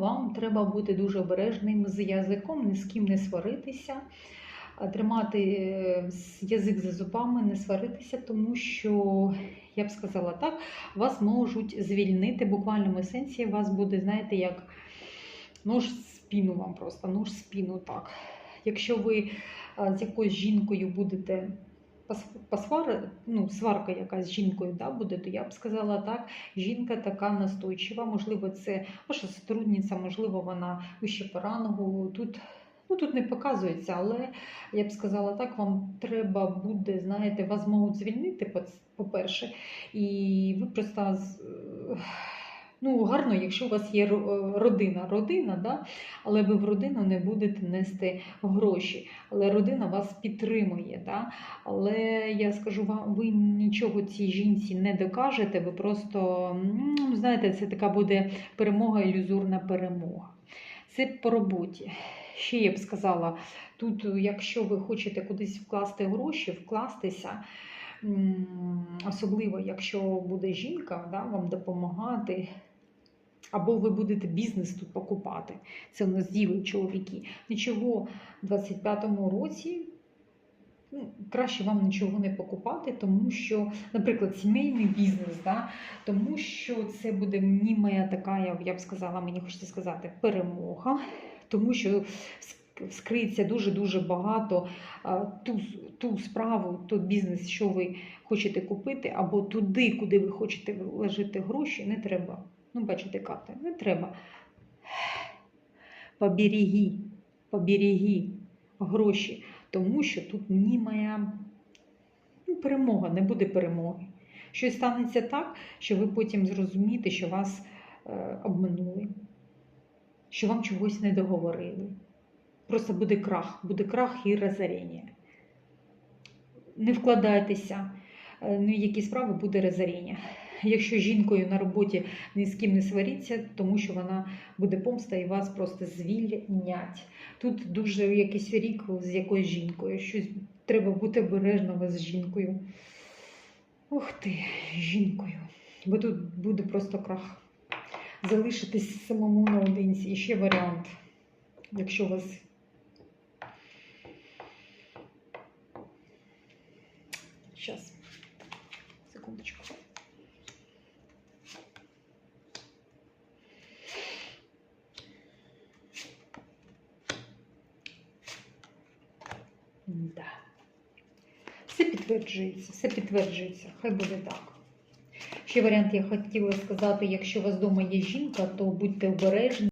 вам треба бути дуже обережним з язиком, ні з ким не сваритися, тримати е, язик за зубами, не сваритися, тому що, я б сказала так, вас можуть звільнити, в буквальному сенсі вас буде, знаєте, як нож в спину вам просто, нож в спину так. Якщо ви з якоюсь жінкою будете пос- посвари, ну, сварка якась з жінкою да, буде, то я б сказала так, жінка така настойчива, можливо, це ваша сотрудниця, можливо, вона вище по рангу. Тут, ну, тут не показується, але я б сказала так, вам треба буде, знаєте, вас можуть звільнити, по- по-перше, і ви просто. Ну, гарно, якщо у вас є родина, родина, да? але ви в родину не будете нести гроші, але родина вас підтримує. Да? Але я скажу вам, ви нічого цій жінці не докажете, ви просто м, знаєте, це така буде перемога, ілюзорна перемога. Це по роботі. Ще я б сказала, тут, якщо ви хочете кудись вкласти гроші, вкластися, особливо якщо буде жінка да, вам допомагати. Або ви будете бізнес тут покупати. Це у нас діли чоловіки. Нічого в 25-му році ну, краще вам нічого не покупати, тому що, наприклад, сімейний бізнес, да, тому що це буде мені моя така, я, б- сказала, мені хочеться сказати, перемога, тому що вскриється дуже-дуже багато ту, ту справу, той бізнес, що ви хочете купити, або туди, куди ви хочете вложити гроші, не треба. Ну, бачите, карти, не треба. Поберіги, поберіги гроші, тому що тут мені моя ну, перемога, не буде перемоги. Щось станеться так, що ви потім зрозумієте, що вас е, обманули, що вам чогось не договорили. Просто буде крах, буде крах і розоріння. Не вкладайтеся, е, в які справи буде розоріння. Якщо жінкою на роботі ні з ким не сваріться, тому що вона буде помста і вас просто звільнять. Тут дуже якийсь рік з якоюсь жінкою. Щось треба бути обережними з жінкою. Ух ти, жінкою. Бо тут буде просто крах. Залишитись самому наодинці. І ще варіант, якщо вас. Зараз. Секундочку. Да. Все підтверджується, все підтверджується. Хай буде так. Ще варіант я хотіла сказати, якщо у вас вдома є жінка, то будьте обережні.